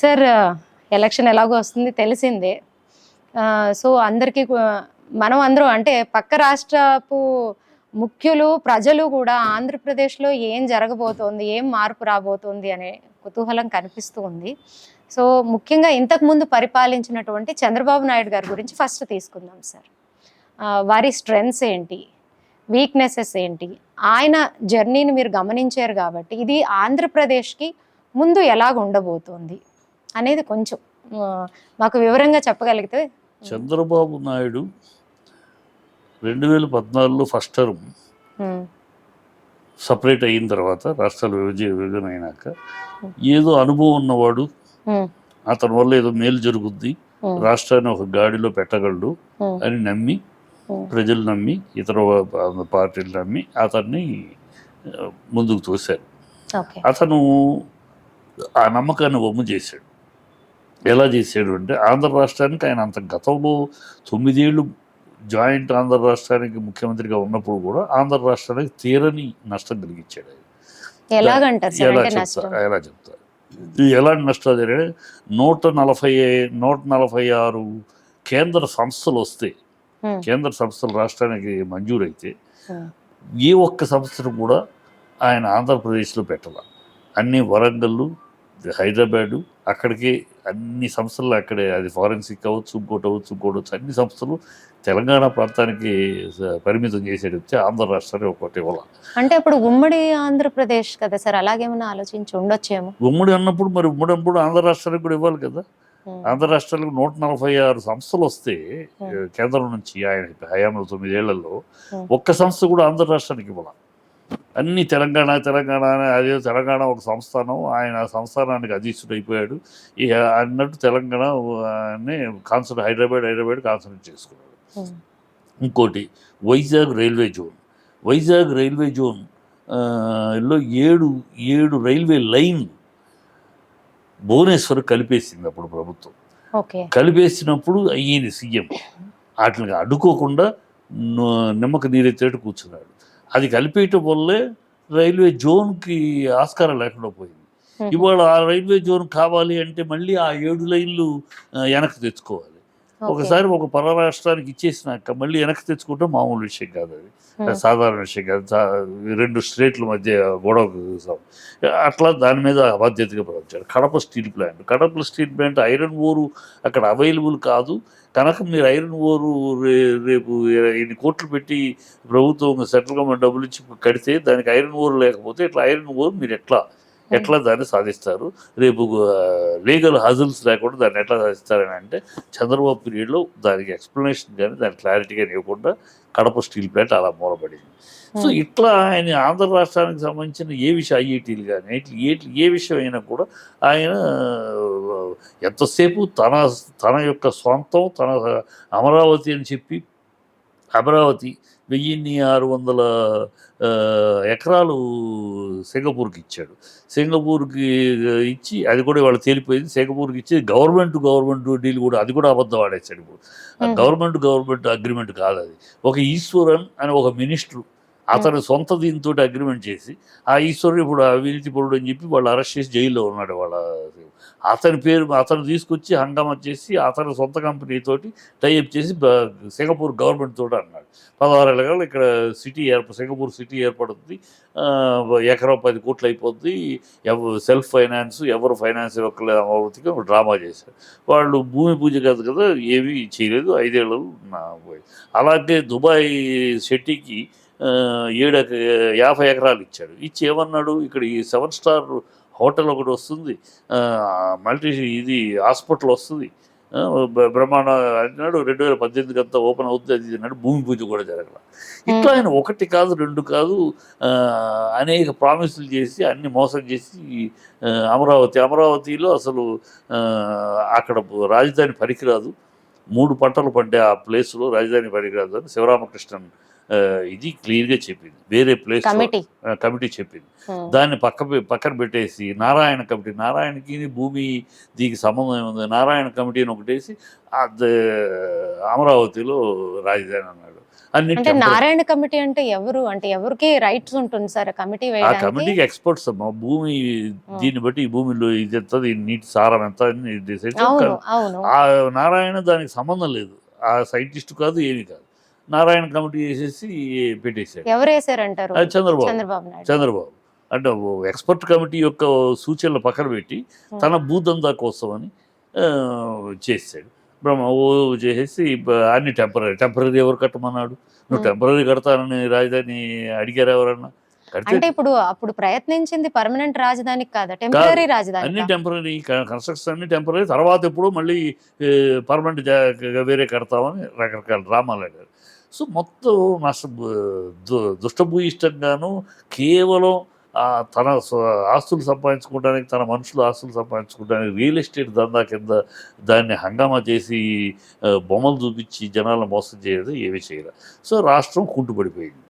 Sir election ఎలాగో వస్తుంది తెలిసిందే. సో అందరికీ మనం అందరం అంటే పక్క రాష్ట్రపు ముఖ్యులు ప్రజలు కూడా ఆంధ్రప్రదేశ్లో ఏం జరగబోతోంది ఏం మార్పు రాబోతోంది అనే కుతూహలం కనిపిస్తూ ఉంది. సో ముఖ్యంగా ఇంతకుముందు పరిపాలించినటువంటి చంద్రబాబు నాయుడు గారి గురించి ఫస్ట్ తీసుకుందాం సార్. వారి స్ట్రెంగ్స్ ఏంటి వీక్నెసెస్ ఏంటి ఆయన జర్నీని మీరు గమనించారు కాబట్టి ఇది ఆంధ్రప్రదేశ్కి ముందు ఎలాగ ఉండబోతోంది అనేది కొంచెం మాకు వివరంగా చెప్పగలిగితే చంద్రబాబు నాయుడు రెండు వేల పద్నాలుగులో ఫస్ట్ టర్మ్ సపరేట్ అయిన తర్వాత రాష్ట్రాలు విభజ విభజన అయినాక ఏదో అనుభవం ఉన్నవాడు అతని వల్ల ఏదో మేలు జరుగుద్ది రాష్ట్రాన్ని ఒక గాడిలో పెట్టగలడు అని నమ్మి ప్రజలు నమ్మి ఇతర పార్టీలు నమ్మి అతన్ని ముందుకు తోశారు. అతను ఆ నమ్మకాన్ని వమ్ము చేశాడు. ఎలా చేశాడు అంటే ఆంధ్ర రాష్ట్రానికి ఆయన అంత గతంలో తొమ్మిదేళ్ళు జాయింట్ ఆంధ్ర రాష్ట్రానికి ముఖ్యమంత్రిగా ఉన్నప్పుడు కూడా ఆంధ్ర రాష్ట్రానికి తీరని నష్టం కలిగించాడు ఆయన. ఎలా అంటే చెప్తా? నష్టం? ఎలా చెప్తా? ఇది ఎలాంటి నష్టాలు జరిగాయి? నూట నలభై నూట నలభై ఆరు కేంద్ర సంస్థలు వస్తే కేంద్ర సంస్థలు రాష్ట్రానికి మంజూరైతే ఏ ఒక్క సంస్థను కూడా ఆయన ఆంధ్రప్రదేశ్లో పెట్టాల. అన్ని వరంగల్లు హైదరాబాదు అక్కడికి అన్ని సంస్థలు అక్కడే అది ఫారెన్సిక్ అవ్వచ్చు ఇంకోటి అవ్వచ్చు ఇంకోటి అవ్వచ్చు అన్ని సంస్థలు తెలంగాణ ప్రాంతానికి పరిమితం చేసేది వచ్చి ఆంధ్ర రాష్ట్రాన్ని ఒకటి ఇవ్వాలి. అంటే ఇప్పుడు ఉమ్మడి ఆంధ్రప్రదేశ్ కదా సార్? అలాగేమైనా ఆలోచించి ఉండొచ్చేమో. ఉమ్మడి అన్నప్పుడు మరి ఉమ్మడి అన్నప్పుడు ఆంధ్ర రాష్ట్రానికి కూడా ఇవ్వాలి కదా? ఆంధ్ర రాష్ట్రాలకు నూట నలభై ఆరు సంస్థలు వస్తే కేంద్రం నుంచి ఆయన హయాంలో తొమ్మిదేళ్ళలో. ఒక్క సంస్థ కూడా ఆంధ్ర రాష్ట్రానికి ఇవ్వాలి. అన్ని తెలంగాణ తెలంగాణ అని అదే తెలంగాణ ఒక సంస్థానం. ఆయన ఆ సంస్థానానికి అయిపోయాడు. ఈ అన్నట్టు తెలంగాణ కాన్సన్ట్రేట్ హైదరాబాద్ హైదరాబాద్ కాన్సన్ట్రేట్ చేసుకున్నాడు. ఇంకోటి Vizag railway zone. Vizag railway జోన్లో ఏడు ఏడు రైల్వే లైన్లు భువనేశ్వర్ కలిపేసింది అప్పుడు ప్రభుత్వం. కలిపేసినప్పుడు అయ్యింది సీఎం. వాటిని అడ్డుకోకుండా నిమ్మక నీరెత్తేట్టు కూర్చున్నాడు. అది కలిపేయటం వల్లే రైల్వే జోన్కి ఆస్కారం లేకుండా పోయింది ఇవాళ ఆ రైల్వే జోన్ కావాలి అంటే మళ్ళీ ఆ ఏడు లైన్లు వెనక్కి తెచ్చుకోవాలి. ఒకసారి ఒక పర రాష్ట్రానికి ఇచ్చేసినాక మళ్ళీ వెనక్కి తెచ్చుకోవటం మామూలు విషయం కాదు అది. సాధారణ విషయం కాదు. రెండు స్టేట్ల మధ్య గొడవ. అట్లా దాని మీద బాధ్యతగా ప్రవర్తించారు. Kadapa steel plant. Kadapa steel plant iron ore అక్కడ అవైలబుల్ కాదు. కనుక మీరు ఐరన్ ఓరు రేపు ఇన్ని కోట్లు పెట్టి ప్రభుత్వం సెంట్రల్ గవర్నమెంట్ డబ్బులు ఇచ్చి కడితే దానికి ఐరన్ ఓరు లేకపోతే ఇట్లా ఐరన్ ఓరు మీరు ఎట్లా ఎట్లా దాన్ని సాధిస్తారు? రేపు లీగల్ హజల్స్ లేకుండా దాన్ని ఎట్లా సాధిస్తారని అంటే చంద్రబాబు పీరియడ్లో దానికి ఎక్స్ప్లెనేషన్ కానీ దాని క్లారిటీ కానీ ఇవ్వకుండా కడప స్టీల్ ప్లాంట్ అలా మూలపడింది. సో ఉమ్, ఇట్లా ఆయన ఆంధ్ర రాష్ట్రానికి సంబంధించిన ఏ విషయం ఐఐటీలు కానీ ఇట్లా ఏ ఏ విషయం అయినా కూడా ఆయన ఎంతసేపు తన తన యొక్క సొంతం తన అమరావతి అని చెప్పి అమరావతి వెయ్యిన్ని ఆరు వందల ఎకరాలు సింగపూర్కి ఇచ్చాడు. సింగపూర్కి ఇచ్చి అది కూడా వాళ్ళు తేలిపోయింది. సింగపూర్కి ఇచ్చి గవర్నమెంట్ గవర్నమెంట్ డీల్ కూడా అది కూడా అబద్ధం ఆడేశాడు ఇప్పుడు. గవర్నమెంట్ గవర్నమెంట్ అగ్రిమెంట్ కాదు అది. ఒక ఈశ్వరన్ అని ఒక మినిస్టర్ అతని సొంత దీంతో అగ్రిమెంట్ చేసి ఆ ఈశ్వరుడు ఇప్పుడు అవినీతి పరుడు అని చెప్పి వాళ్ళు అరెస్ట్ చేసి జైల్లో ఉన్నాడు వాళ్ళ అతని పేరు అతను తీసుకొచ్చి హంగామా చేసి అతని సొంత కంపెనీతోటి టైఅప్ చేసి సింగపూర్ గవర్నమెంట్ తోటి అన్నాడు. పదహారు ఏళ్ళ ఇక్కడ సిటీ ఏర్ప సింగపూర్ సిటీ ఏర్పడుతుంది ఎకరం పది కోట్లు అయిపోద్ది. సెల్ఫ్ ఫైనాన్స్ ఎవరు ఫైనాన్స్ ఇవ్వకలేదు అమరావతికి డ్రామా చేశారు. వాళ్ళు భూమి పూజ కాదు కదా ఏమీ చేయలేదు. ఐదేళ్ళు అలాగే దుబాయ్ షెట్టికి ఏడు యాభై ఎకరాలు ఇచ్చాడు. ఇచ్చి ఏమన్నాడు? ఇక్కడ ఈ సెవెన్ స్టార్ హోటల్ ఒకటి వస్తుంది. మల్టీ ఇది హాస్పిటల్ వస్తుంది. బ్రహ్మాండ అన్నాడు రెండు వేల పద్దెనిమిదికి అంతా ఓపెన్ అవుతుంది అది అన్నాడు. భూమి పూజ కూడా జరగల. ఇట్లా ఆయన ఒకటి కాదు రెండు కాదు అనేక ప్రామిసులు చేసి అన్ని మోసం చేసి అమరావతి అమరావతిలో అసలు అక్కడ రాజధాని పనికిరాదు మూడు పంటలు పండే ఆ ప్లేస్లో రాజధాని పనికిరాదు అని శివరామకృష్ణన్ ఇది క్లియర్గా చెప్పింది. వేరే ప్లేస్ కమిటీ. కమిటీ చెప్పింది. దాన్ని పక్క పక్కన పెట్టేసి నారాయణ కమిటీ నారాయణకి భూమి దీనికి సంబంధం ఏముంది? నారాయణ కమిటీని ఒకటేసి అద- అమరావతిలో రాజధాని అన్నాడు. అన్ని అంటే. నారాయణ కమిటీ అంటే ఎవరు? అంటే ఎవరికి రైట్స్ ఉంటుంది సార్ కమిటీ ఆ కమిటీకి ఎక్స్పర్ట్స్ అమ్మా. భూమి దీన్ని బట్టి ఈ భూమిలో ఇది ఎంత దీని నీటి సారం ఎంత అని ఆ నారాయణ దానికి సంబంధం లేదు. ఆ సైంటిస్ట్ కాదు ఏమీ కాదు. నారాయణ కమిటీ చేసేసి పెట్టేశాడు ఎవరు వేసారంటారు అది చంద్రబాబు. చంద్రబాబు అంటే ఎక్స్పర్ట్ కమిటీ యొక్క సూచనలు పక్కన పెట్టి తన భూదందా కోసం అని ఆ, చేసాడు బ్రహ్మ ఓ చేసేసి అన్ని టెంపరీ టెంపరీ ఎవరు కట్టమన్నాడు? నువ్వు. టెంపరీ కడతానని రాజధాని అడిగారు ఎవరన్నా? అంటే ఇప్పుడు అప్పుడు ప్రయత్నించింది పర్మనెంట్ రాజధానికి కాదా? టెంపరీ రాజధాని అన్ని టెంపరీ కన్స్ట్రక్షన్ అన్ని టెంపరీ తర్వాత ఎప్పుడు మళ్ళీ పర్మనెంట్ వేరే కడతామని రకరకాల డ్రామాలు ఆడారు. సో మొత్తం నష్ట దుష్టభూయిష్టంగాను కేవలం తన ఆస్తులు సంపాదించుకోవడానికి తన మనుషులు ఆస్తులు సంపాదించుకోవడానికి రియల్ ఎస్టేట్ దందా కింద దాన్ని హంగామా చేసి బొమ్మలు చూపించి జనాలను మోసం చేయదు ఏమీ చేయలేదు. సో రాష్ట్రం కుంటుపడిపోయింది.